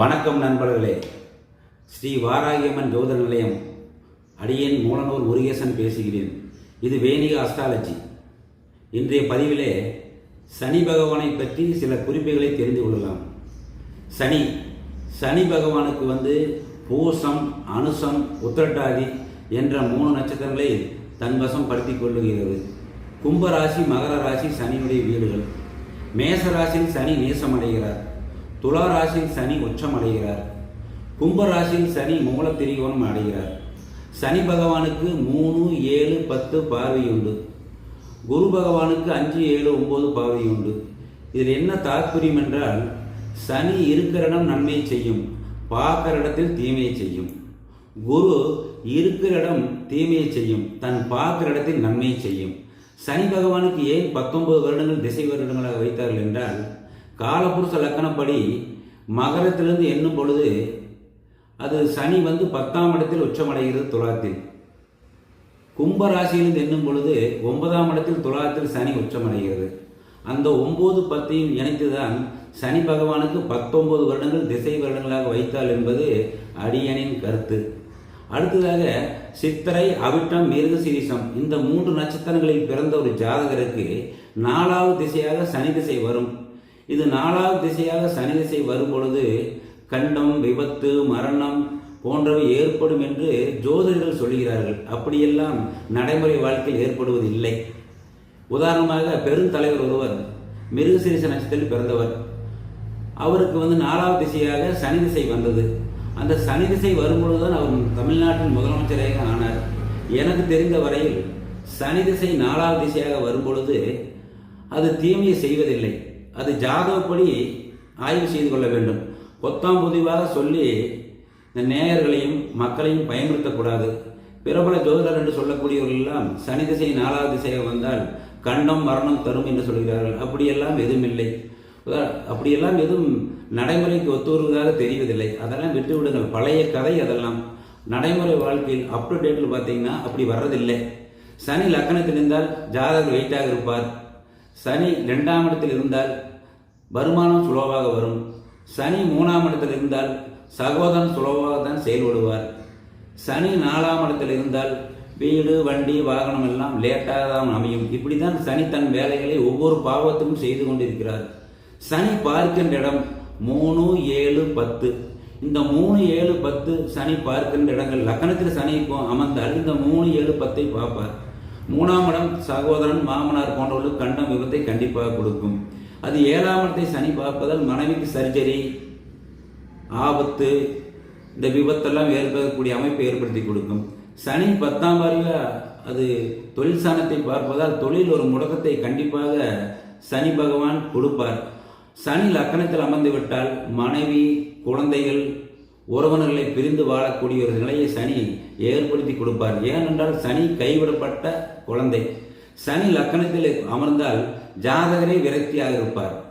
வணக்கம் நண்பர்களே. ஸ்ரீ வாராகியம்மன் ஜோதிட நிலையம் அடியேன் மூலனூர் முருகேசன் பேசுகிறேன். இது வேணிக அஸ்ட்ராலஜி. இன்றைய பதிவிலே சனி பகவானை பற்றி சில குறிப்புகளை தெரிந்து கொள்ளலாம். சனி சனி பகவானுக்கு வந்து பூசம் அனுசம் உத்திரட்டாதி என்ற மூணு நட்சத்திரங்களை தன் வசம் கொள்ளுகிறது. கும்பராசி மகர ராசி சனியுடைய வீடுகள். மேசராசியில் சனி நேசமடைகிறார். துலா ராசியில் சனி உச்சமடைகிறார் கும்ப ராசியில் சனி மூல திரிகோணம் அடைகிறார். சனி பகவானுக்கு மூணு ஏழு பத்து பார்வை உண்டு குரு பகவானுக்கு அஞ்சு ஏழு ஒம்பது பார்வை உண்டு இதில் என்ன தாற்பயம் என்றால் சனி இருக்கிற இடம் நன்மை செய்யும் பார்க்கிற இடத்தில் தீமையை செய்யும். குரு இருக்கிற இடம் தீமையை செய்யும் தன் பார்க்கிற இடத்தில் நன்மையை செய்யும். சனி பகவானுக்கு ஏன் பத்தொன்பது வருடங்கள் திசை வருடங்களாக வைத்தார்கள் என்றால் காலபுருஷ லக்கணப்படி மகரத்திலிருந்து எண்ணும் பொழுது அது சனி வந்து பத்தாம் இடத்தில் உச்சமடைகிறது துலாத்தில். கும்ப ராசியிலிருந்து எண்ணும் பொழுது ஒன்பதாம் இடத்தில் துலாத்தில் சனி உச்சமடைகிறது. அந்த ஒம்பது பத்தையும் இணைத்துதான் சனி பகவானுக்கு பத்தொன்பது வருடங்கள் திசை வருடங்களாக வைத்தால் என்பது அடியனின் கருத்து. அடுத்ததாக சித்திரை அவிட்டம் மிருகசீரிசம் இந்த மூன்று நட்சத்திரங்களில் பிறந்த ஒரு ஜாதகருக்கு நாலாவது திசையாக சனி திசை வரும். இது நாலாவது திசையாக சனி திசை வரும்பொழுது கண்டம் விபத்து மரணம் போன்றவை ஏற்படும் என்று ஜோதிடர்கள் சொல்கிறார்கள் அப்படியெல்லாம் நடைமுறை வாழ்க்கையில் ஏற்படுவது இல்லை உதாரணமாக பெருந்தலைவர் ஒருவர் மிருகசீரிச நட்சத்திரத்தில் பிறந்தவர். அவருக்கு வந்து நாலாவது திசையாக சனி திசை வந்தது. அந்த சனி திசை வரும்பொழுதுதான் அவர் தமிழ்நாட்டின் முதலமைச்சராக ஆனார். எனக்கு தெரிந்த வரையில் சனி திசை நாலாவது திசையாக வரும்பொழுது அது தீமையை செய்வதில்லை. அது ஜாதகப்படி ஆய்வு செய்து கொள்ள வேண்டும். பொத்தாம் பொதுவாக சொல்லி இந்த நேயர்களையும் மக்களையும் பயன்படுத்தக்கூடாது. பிரபல ஜோதிடர் என்று சொல்லக்கூடியவர்கள் எல்லாம் சனி திசை நாலாவது திசையாக வந்தால் கண்டம் மரணம் தரும் என்று சொல்கிறார்கள். அப்படியெல்லாம் எதுவும் இல்லை அப்படியெல்லாம் எதுவும் நடைமுறைக்கு ஒத்துவருவதாக தெரிவதில்லை. அதெல்லாம் விட்டு விடுங்கள். பழைய கதை அதெல்லாம். நடைமுறை வாழ்க்கையில் அப் டு டேட்டில் பார்த்தீங்கன்னா அப்படி வர்றதில்லை. சனி லக்கணத்தில் இருந்தால் ஜாதகர் வெயிட்டாக இருப்பார். சனி ரெண்டாம் இடத்தில் இருந்தால் வருமானம் சுலபமாக வரும். சனி மூணாம் இடத்தில் இருந்தால் சகோதரன் சுலபமாக தான் செயல்படுவார். சனி நாலாம் இடத்தில் இருந்தால் வீடு வண்டி வாகனம் எல்லாம் லேட்டாக தான் அமையும். இப்படி தான் சனி தன் வேலைகளை ஒவ்வொரு பாவத்துக்கும் செய்து கொண்டிருக்கிறார். சனி பார்க்கின்ற இடம் மூணு ஏழு பத்து. இந்த மூணு ஏழு பத்து சனி பார்க்கின்ற இடங்கள் லக்கணத்தில் சனி அமர்ந்தால் இந்த மூணு ஏழு பத்தை பார்ப்பார். மூணாம் இடம் சகோதரன் மாமனார் போன்றவர்களுக்கு கண்டம் விபத்தை கண்டிப்பாக கொடுக்கும். அது ஏழாம் இடத்தை சனி பார்ப்பதால் மனைவிக்கு சர்ஜரி ஆபத்து இந்த விபத்தெல்லாம் ஏற்படக்கூடிய அமைப்பை ஏற்படுத்தி கொடுக்கும். சனி பத்தாம் வாரியா அது தொழில் சாணத்தை பார்ப்பதால் தொழில் ஒரு முடக்கத்தை கண்டிப்பாக சனி பகவான் கொடுப்பார். சனி லக்கணத்தில் அமர்ந்து விட்டால் மனைவி குழந்தைகள் உறவினர்களை பிரிந்து வாழக்கூடிய ஒரு நிலையை சனி ஏற்படுத்தி கொடுப்பார். ஏனென்றால் சனி கைவிடப்பட்ட குழந்தை. சனி லக்கணத்தில் அமர்ந்தால் ஜாதகரே விரக்தியாக இருப்பார்.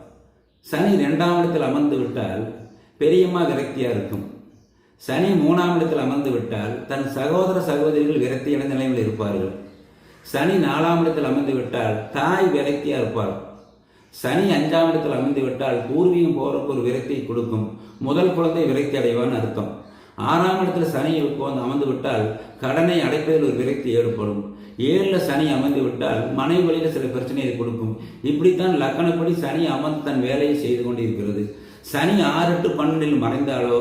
சனி ரெண்டாம் இடத்தில் அமர்ந்து விட்டால் பெரியம்மா விரக்தியாக இருக்கும். சனி மூணாம் இடத்தில் அமர்ந்து விட்டால் தன் சகோதர சகோதரிகள் விரக்தியடைந்த நிலையில் இருப்பார்கள். சனி நாலாம் இடத்தில் அமர்ந்து விட்டால் தாய் விரக்தியாக இருப்பார். சனி அஞ்சாம் இடத்தில் அமைந்து விட்டால் பூர்வீகம் போறதுக்கு ஒரு விரக்தியை கொடுக்கும். முதல் குழந்தை விரக்தி அடைவான்னு அர்த்தம். ஆறாம் இடத்துல சனி உட்கார்ந்து அமர்ந்து விட்டால் கடனை அடைப்பதில் ஒரு விரக்தி ஏற்படும். ஏழில் சனி அமர்ந்து விட்டால் மனைவி வழியில் சில பிரச்சனையை கொடுக்கும். இப்படித்தான் லக்கணப்படி சனி அமர்ந்து தன் வேலையை செய்து கொண்டிருக்கிறது. சனி ஆறு டு பன்னெண்டில் மறைந்தாலோ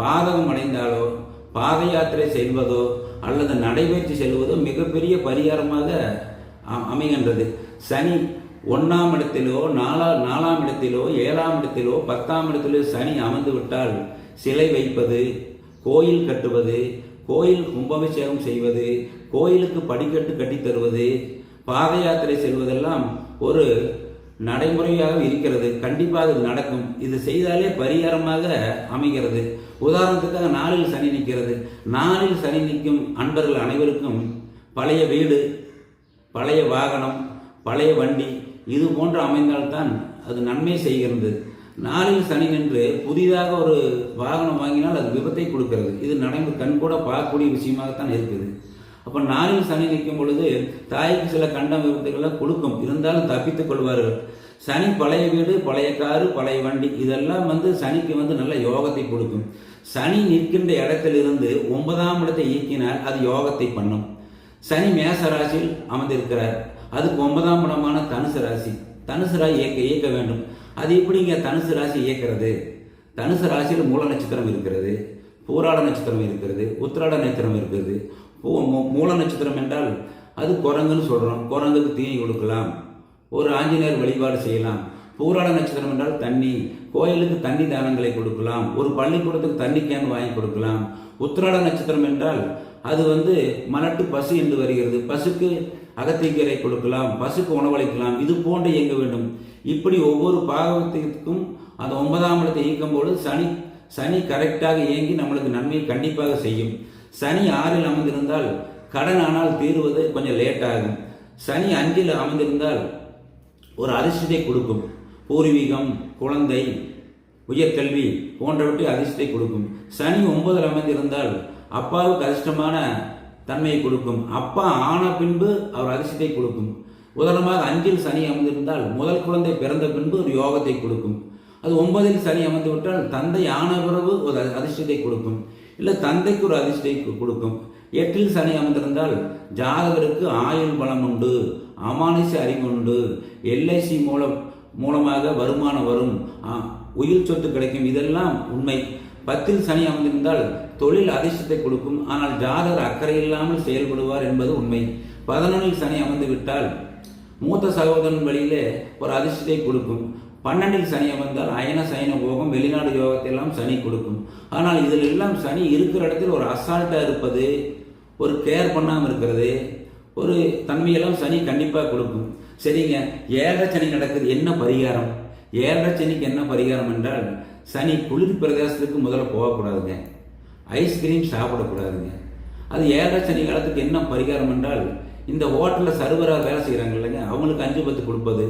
பாதகம் அடைந்தாலோ பாத யாத்திரை செல்வதோ அல்லது நடைபயிற்சி செல்வதோ மிகப்பெரிய பரிகாரமாக அமைகின்றது. சனி ஒன்றாம் இடத்திலோ நாலா நாலாம் இடத்திலோ ஏழாம் இடத்திலோ பத்தாம் இடத்திலோ சனி அமர்ந்து விட்டால் சிலை வைப்பது கோயில் கட்டுவது கோயில் கும்பாபிஷேகம் செய்வது கோயிலுக்கு படிக்கட்டு கட்டி தருவது பாத யாத்திரை செல்வதெல்லாம் ஒரு நடைமுறையாக இருக்கிறது. கண்டிப்பாக அது நடக்கும். இது செய்தாலே பரிகாரமாக அமைகிறது. உதாரணத்துக்காக நாளில் சனி நிற்கிறது. நாளில் சனி நிற்கும் அன்பர்கள் அனைவருக்கும் பழைய வீடு பழைய வாகனம் பழைய வண்டி இது போன்று அமைந்தால்தான் அது நன்மை செய்கிறது. நாளில் சனி நின்று புதிதாக ஒரு வாகனம் வாங்கினால் அது விபத்தை கொடுக்கிறது. இது நடைமுறை கண் கூட பார்க்கக்கூடிய விஷயமாகத்தான் இருக்குது. அப்போ நாளில் சனி நிற்கும் பொழுது தாய்க்கு சில கண்டம் விபத்துகளை கொடுக்கும். இருந்தாலும் தப்பித்துக் கொள்வார்கள். சனி பழைய வீடு பழைய காரு பழைய வண்டி இதெல்லாம் வந்து சனிக்கு வந்து நல்ல யோகத்தை கொடுக்கும். சனி நிற்கின்ற இடத்திலிருந்து ஒன்பதாம் இடத்தை இயக்கினால் அது யோகத்தை பண்ணும். சனி மேச ராசியில் அமர்ந்திருக்கிறார். அதுக்கு ஒன்பதாம் படமான தனுசு ராசி. தனுசு ராசி இயக்க இயக்க வேண்டும். அது எப்படிங்க தனுசு ராசி இயக்கிறது? தனுசு ராசியில் மூல நட்சத்திரம் இருக்கிறது பூராட நட்சத்திரம் இருக்கிறது உத்திராட நட்சத்திரம் இருக்கிறது. பூ- மூல நட்சத்திரம் என்றால் அது குரங்குன்னு சொல்கிறோம் குரங்குக்கு தீனி கொடுக்கலாம் ஒரு ஆஞ்சநேயர் வழிபாடு செய்யலாம். பூராட நட்சத்திரம் என்றால் தண்ணி. கோயிலுக்கு தண்ணி தானங்களை கொடுக்கலாம். ஒரு பள்ளிக்கூடத்துக்கு தண்ணி கேன் வாங்கி கொடுக்கலாம். உத்திராட நட்சத்திரம் என்றால் அது வந்து மலட்டு பசு என்று வருகிறது. பசுக்கு அகத்திக்கீரை கொடுக்கலாம் பசுக்கு உணவளிக்கலாம் இது போன்று இயங்க வேண்டும். இப்படி ஒவ்வொரு பாகத்திற்கும் அந்த ஒன்பதாம் இடத்தை இயக்கும் போது சனி சனி கரெக்டாக இயங்கி நம்மளுக்கு நன்மையை கண்டிப்பாக செய்யும். சனி ஆறில் அமர்ந்திருந்தால் கடன் ஆனால் தீர்வது கொஞ்சம் லேட் ஆகும். சனி அஞ்சில் அமர்ந்திருந்தால் ஒரு அதிர்ஷ்டத்தை கொடுக்கும். பூர்வீகம் குழந்தை உயர்கல்வி போன்றவற்றை அதிர்ஷ்டத்தை கொடுக்கும். சனி ஒன்பதில் அமர்ந்திருந்தால் அப்பாவுக்கு அதிர்ஷ்டமான தன்மையை கொடுக்கும். அப்பா ஆன பின்பு அவர் அதிர்ஷ்டத்தை கொடுக்கும். உதாரணமாக அஞ்சில் சனி அமர்ந்திருந்தால் முதல் குழந்தை பிறந்த பின்பு ஒரு யோகத்தை கொடுக்கும். அது ஒன்பதில் சனி அமர்ந்து விட்டால் தந்தை ஆன பிறகு ஒரு அதிர்ஷ்டத்தை கொடுக்கும். இல்லை தந்தைக்கு ஒரு அதிர்ஷ்டத்தை கொடுக்கும். எட்டில் சனி அமர்ந்திருந்தால் ஜாதகருக்கு ஆயுள் பலம் உண்டு அமானுஷ அறிவு உண்டு. எல்ஐசி மூலம் மூலமாக வருமானம் வரும். உயிர் சொத்து கிடைக்கும். இதெல்லாம் உண்மை. பத்தில் சனி அமர்ந்திருந்தால் தொழில் அதிர்ஷ்டத்தை கொடுக்கும். ஆனால் ஜாதகர் அக்கறை இல்லாமல் செயல்படுவார் என்பது உண்மை. பதினொன்றில் சனி அமர்ந்து விட்டால் மூத்த சகோதரன் வழியிலே ஒரு அதிர்ஷ்டத்தை கொடுக்கும். பன்னெண்டில் சனி அமர்ந்தால் அயன சயன போகம் வெளிநாடு யோகத்தை எல்லாம் சனி கொடுக்கும். ஆனால் இதில் எல்லாம் சனி இருக்கிற இடத்தில் ஒரு அசால்ட்டாக இருப்பது ஒரு கேர் பண்ணாமல் இருக்கிறது ஒரு தன்மையெல்லாம் சனி கண்டிப்பாக கொடுக்கும். சரிங்க. ஏழரை சனி நடக்குது. என்ன பரிகாரம்? ஏழரை சனிக்கு என்ன பரிகாரம் என்றால் சனி குளிர் பிரதேசத்துக்கு முதல்ல போகக்கூடாதுங்க. ஐஸ்கிரீம் சாப்பிடக்கூடாதுங்க. அது ஏழரை சனி காலத்துக்கு என்ன பரிகாரம் என்றால் இந்த ஹோட்டலில் சர்வராக வேலை செய்கிறாங்க இல்லைங்க அவங்களுக்கு அஞ்சு பத்து கொடுப்பது.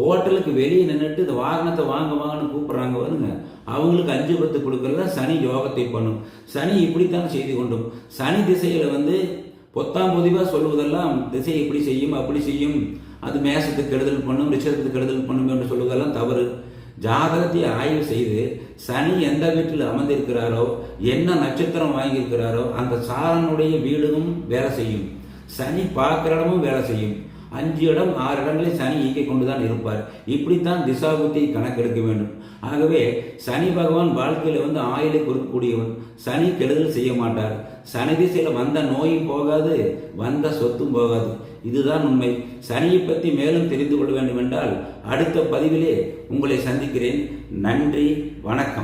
ஹோட்டலுக்கு வெளியே நின்றுட்டு இந்த வாகனத்தை வாங்க வாங்கன்னு கூப்பிட்றாங்க வருங்க அவங்களுக்கு அஞ்சு பத்து கொடுக்கறத சனி யோகத்தை பண்ணும். சனி இப்படித்தான் செய்து கொண்டும். சனி திசையில் வந்து பொத்தாம் பொதிவாக சொல்லுவதெல்லாம் திசை இப்படி செய்யும் அப்படி செய்யும் அது மேசத்துக்கு கெடுதல் பண்ணும் ரிஷத்துக்கு கெடுதல் பண்ணும் என்று சொல்வதெல்லாம் தவறு. ஜாதகத்தை ஆய்வு செய்து சனி எந்த வீட்டில் அமர்ந்திருக்கிறாரோ என்ன நட்சத்திரம் வாங்கியிருக்கிறாரோ அந்த சாரனுடைய வீடும் வேலை செய்யும். சனி பார்க்குற இடமும் வேலை செய்யும். அஞ்சு இடம் ஆறு இடங்களில் சனி இயக்கிக் கொண்டுதான் இருப்பார். இப்படித்தான் திசாபுத்தியை கணக்கெடுக்க வேண்டும். ஆகவே சனி பகவான் வாழ்க்கையில் வந்து ஆயுளை கொடுக்கக்கூடியவன் சனி கெடுதல் செய்ய மாட்டார். சனி திசையில் வந்த நோயும் போகாது வந்த சொத்தும் போகாது. இதுதான் உண்மை. சனியை பற்றி மேலும் தெரிந்து கொள்ள வேண்டும் என்றால் அடுத்த பதிவிலே உங்களை சந்திக்கிறேன். நன்றி வணக்கம்.